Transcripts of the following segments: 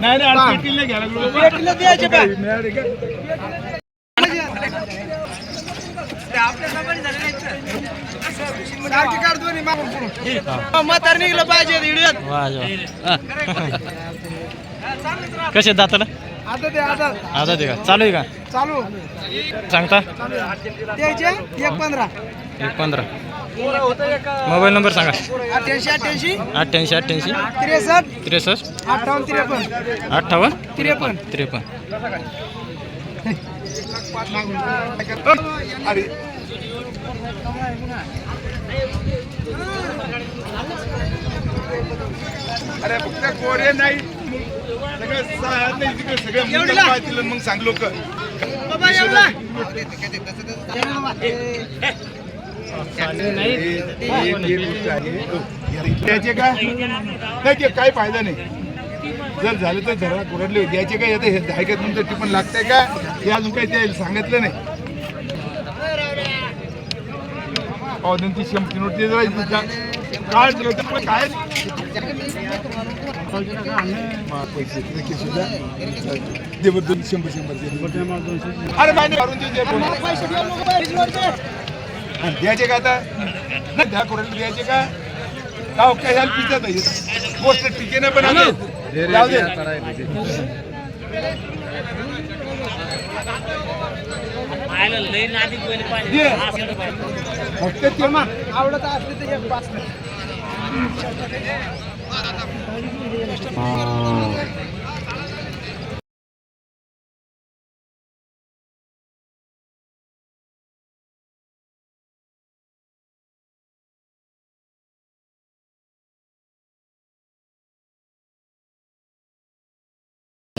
नाही नाही पेटीला घ्यायला? म्हातार निघलं पाहिजे कसे दाताला? आता ते आता आता ते का? चालू आहे का? चालू. सांगता? द्यायचे एक पंधरा. एक पंधरा. मोबाईल नंबर सांगा अठ्ठ्याऐंशी अठ्ठ्याऐंशी अठ्ठ्याऐंशी अठ्ठ्याऐंशी त्रेसष्ट त्रेसष्ट अठ्ठावन्न त्रेपन्न अठ्ठावन्न त्रेपन्न त्रेपन्न अरे अरे फक्त कोरे नाही सगळं सहा नाही तिकडे सगळं मुंडन पाहतील मग सांग लोक बाबा एवढा द्यायचे का? नाही ते काही फायदा नाही. जर झालं तर जरा कुरडले द्यायचे काय आता हे ऐकत नंतर टिपण लागतंय का? हे अजून काही ते सांगितलं नाही. पावदंती शंभर नोट ते जरा काय दिलं तर काय? पैसे सुद्धा? दोन शंभर शंभर अरे देऊ द्यायचे का आता? नाही द्या कुरडले द्यायचे का? का पिझ्झा पाहिजे गोष्ट टिके ना पण जाऊ दे. फक्त ते आवडत असले तर एक पाच.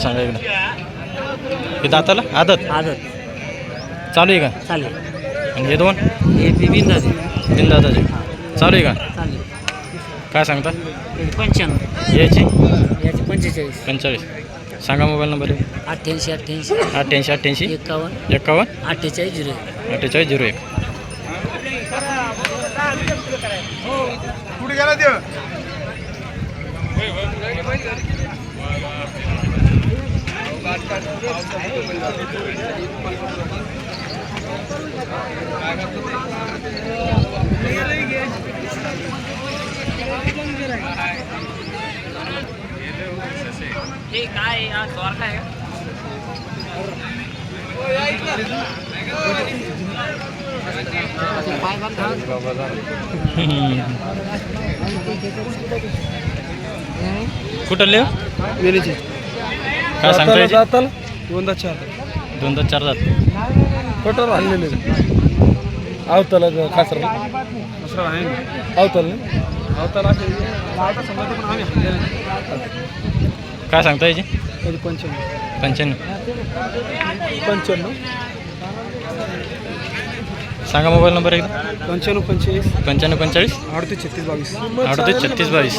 सांगा इकडं हे दाताला? आदत? आदत. चालू आहे का? चालेल आणि हे दोन? हे बी बिंदाचे तीन दाताचे. चालू आहे का? चालेल काय सांगता? हे पंच्याण्णव. याची? याचे पंचेचाळीस. पंचेचाळीस. सांगा मोबाईल नंबर. अठ्ठ्याऐंशी अठ्ठ्याऐंशी. अठ्ठ्याऐंशी अठ्ठ्याऐंशी. एकावन्न. एकावन्न. अठ्ठेचाळीस झिरो एक. अठ्ठेचाळीस झिरो एक. कुठे गेला देव हे काय आज द्वारका आहे का कुठं लिह? वेलीचे काय सांगता? जाताल दोनदा चार. दोन दोन चार जात. कटर आणलेले आवताला खासर आवताल आवताला काय सांगता याची पंच्याण्णव. पंच्याण्णव. पंच्याण्णव? सांगा मोबाईल नंबर एकदा. पंच्याण्णव पंचेचाळीस. पंच्याण्णव पंचेचाळीस. अडतीस छत्तीस बावीस. अडतीस छत्तीस बावीस.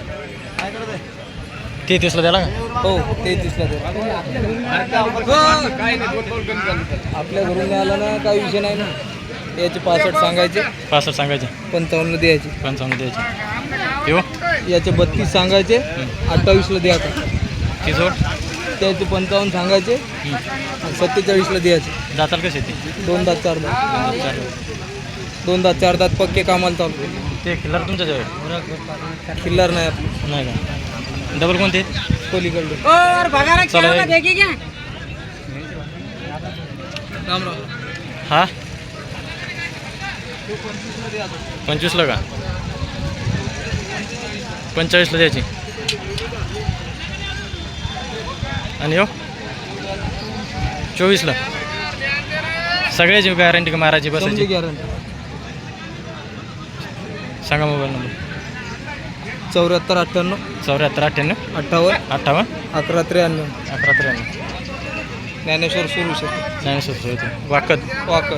तीसला द्याला का? हो ते दिसला आपल्या घरून आला ना काही विषय नाही ना. याचे पासष्ट सांगायचे. पासष्ट सांगायचे. पंचावन्न द्यायचे. पंचावन्न द्यायचे. येऊ. याचे बत्तीस सांगायचे. अठ्ठावीसला द्यायचा ती जोड त्याचे पंचावन्न सांगायचे. आणि सत्तेचाळीसला द्यायचे. जाताल कसे ते दोन दात चार दात. दोन दात चार दात. पक्के कामाला चालू. ते किल्लार तुमच्या जवळ? किल्लार नाही आपलं. नाही का? डबल कोणते? पलीकडे चला राम राम. हा? पंचवीसला का? पंचेचाळीसला द्यायची. आणि हो? चोवीसला. सगळ्याची गॅरंटी का मारायची समजी बसायची? गॅरंटी सांगा मोबाईल नंबर चौऱ्याहत्तर अठ्ठ्याण्णव. चौऱ्याहत्तर अठ्ठ्याण्णव. अठ्ठावन्न. अठ्ठावन्न. अकरा त्र्याण्णव. अकरा त्र्याण्णव. ज्ञानेश्वर सुरू शकतो ज्ञानेश्वर होते. वाकद वाकर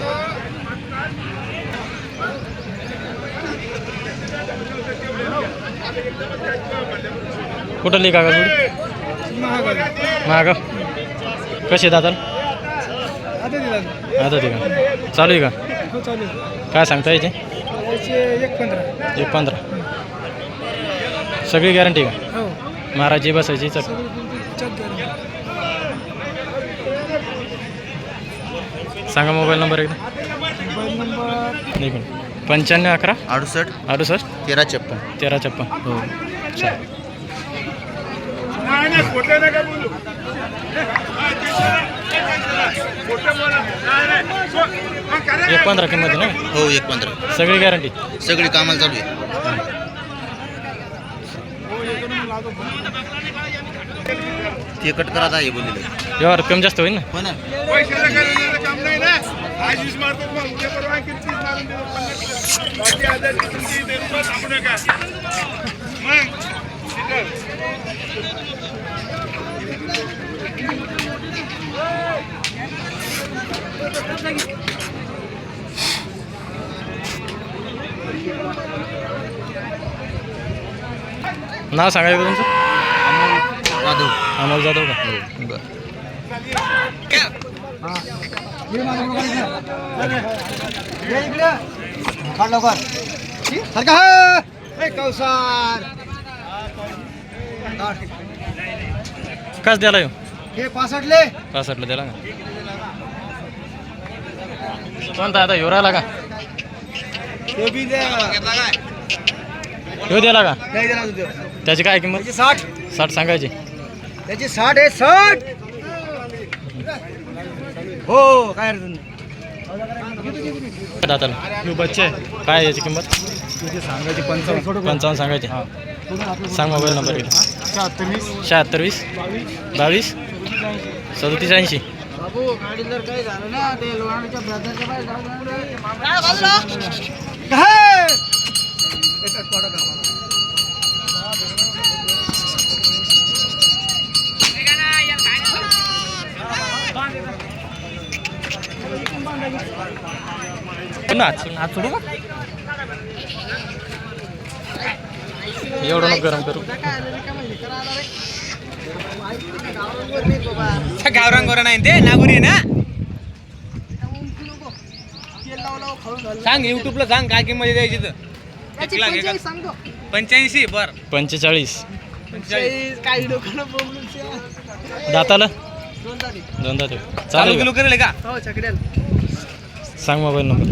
कुठं लिहा का जोडी? महागाव कसे दादाल आता ते का चालू आहे का? काय सांगता याचे एक पंधरा. एक पंधरा. सगळी गॅरंटी का? हो. महाराजी बसायची चक सांगा मोबाईल नंबर एकदा. मोबाईल नंबर एक मिनिट. पंच्याण्णव अकरा? अडुसष्ट. अडुसष्ट? तेरा छप्पन. तेरा छप्पन. हो. एक पंधरा किंमत आहे ना? हो एक पंधरा. सगळी गॅरंटी सगळी कामाला चालू आहे. ते कट करा आहे बोललेलं व्यवहार कमी जास्त होईल ना? हो ना. पैशाला करण्याचं काम नाही ना. आशिष मारतो मग उद्या परवा किती मारून देतो पन्नास बाकी हजार तुमची इथे रुपये थांबू नका. मग तिथं. नाव सांगायचं तुमचं? जाधव. अमोल जाधव का? बरं. कस द्याला येऊ? हे पासष्टले पासष्टला दिला का कोणता आता ह्यो राहिला का? ते बी द्या. ह्यो दिला का? नाही देणार त्याची काय किंमत? साठ. साठ सांगायची. त्याची साठ आहे साठ. हो काय अडचण दाताला? बच्चे. काय याची किंमत? सांगायची पंचावन्न. पंचावन्न सांगायची. सांग मोबाईल नंबर किती शहात्तर वीस. बावीस. सदतीस ऐंशी. बाबू गाडी जर काही झालं ना ते लोणाच्या ब्रदरच्या बाहेर जाऊन नाच नाच एवढं नको गरम करू गावरान गोरा नाही ते नागुरी ना सांग युट्यूबला सांग काय किंमत द्यायची तर. एक लाख एका. सांगतो. पंच्याऐंशी बर. पंचेचाळीस. दाताला? दोन दाते. चालू किलो करेल का? हो? सांग मोबाईल नंबर.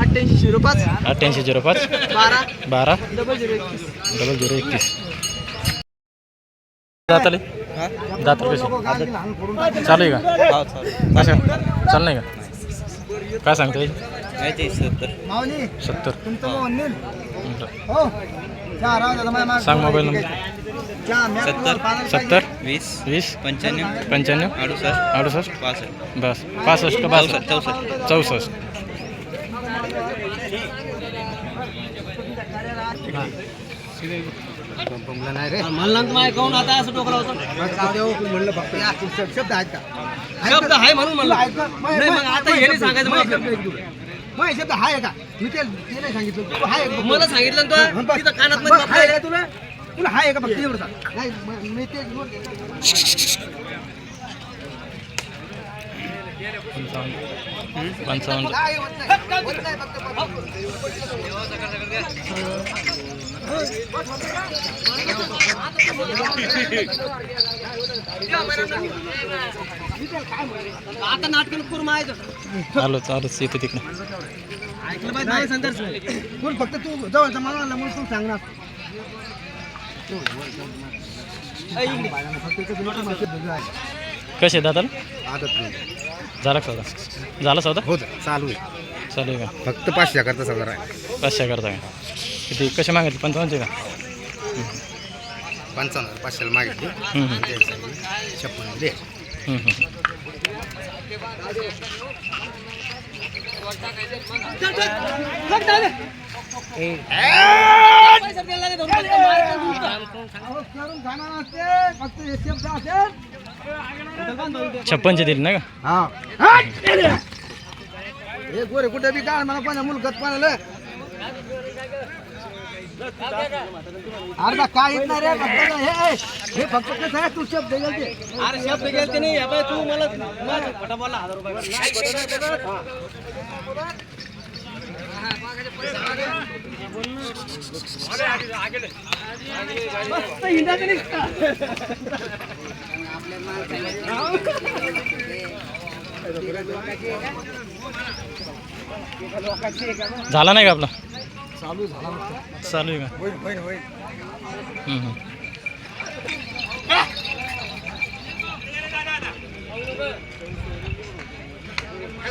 अठ्ठ्याऐंशी झिरो पाच. अठ्ठ्याऐंशी झिरो पाच. बारा. बारा. डबल झिरो एकतीस. डबल झिरो एकतीस. दाताल? कसे? चालू आहे का? कशा? चाल नाही का? काय सांगता येईल सत्तर. सत्तर हो माझ्या. सांग मोबाईल नंबर पाण्याला सत्तर वीस. वीस पंच्याण्णव पंच्याण्णव? अडुसष्ट. अडुसष्ट? पासष्ट बस. पासष्ट का बासष्ट? चौसष्ट चौसष्ट. माझ्या या शब्द आहेत का शब्द आहे म्हणून म्हणलं. नाही मग आता हे नाही सांगायचं मग शब्द हाय का? मी ते ते नाही सांगितलं. तू हाय मला सांगितलं तो. तिथं कानात हाय का तुला? तुला हाय का फक्त एवढं सांग. नाही म- मी ते पंचावन्न. हाय होत नाही. होत नाही फक्त. आता नाटक करून माहिती आलो चालूच येते तिकडे. बोल फक्त तू जवळचा मला आणला म्हणून तू सांगणार. कसे दादा आदत नाही. झाला का सौदा झाला सौदा? हो चालू आहे. चालू आहे का? फक्त पाचशे करता सगळं आहे पाचशे करता का? किती? कसे मागितले? पंचावन्नचे का? पंचावन्न पाचशेला मागितली. हम्म, हम्म. द्यायला सांगितलं. छप्पन दे हम्म, हम्म. छप्पनचे दिले ना का? हा. गोरे कुठे बी काढ मला कोणा मुलगत कोणाला अर्धा काय येत नाही रे फक्त हे हे, हे फक्त कसं आहे तू शब्द गेलते. अरे शब्द गेलते नाही तू मला माझा खोटा बोलला हजार रुपये मस्त हिंडाचं निघतं. झाला नाही का आपला? चालू झाला. चालू आहे का? होईल होईल होईल हम्म, हम्म. जाऊ घेतो नाही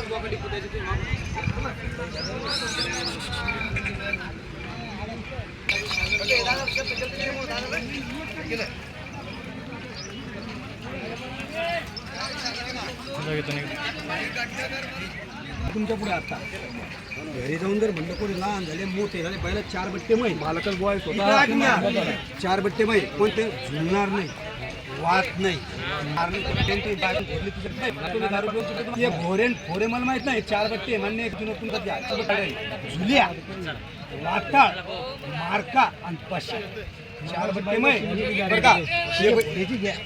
तुमच्यापुढे आता. घरी जाऊन जर म्हणलं कोणी लहान झाले मोठे झाले पहिला चार बट्टे मै मालकच बॉय चार बट्टे मै कोणते? झुलणार नाही. वाट नाही. फोरे मला माहीत नाही. चार बट्टे द्या झुलिया वाटाळ मारका आणि पशा. चार बट्टे का?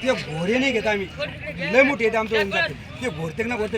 ते घोरे नाही घेत आम्ही. लय मोठे येते आमचं. होऊन जाते ते घोरते ना घोरते?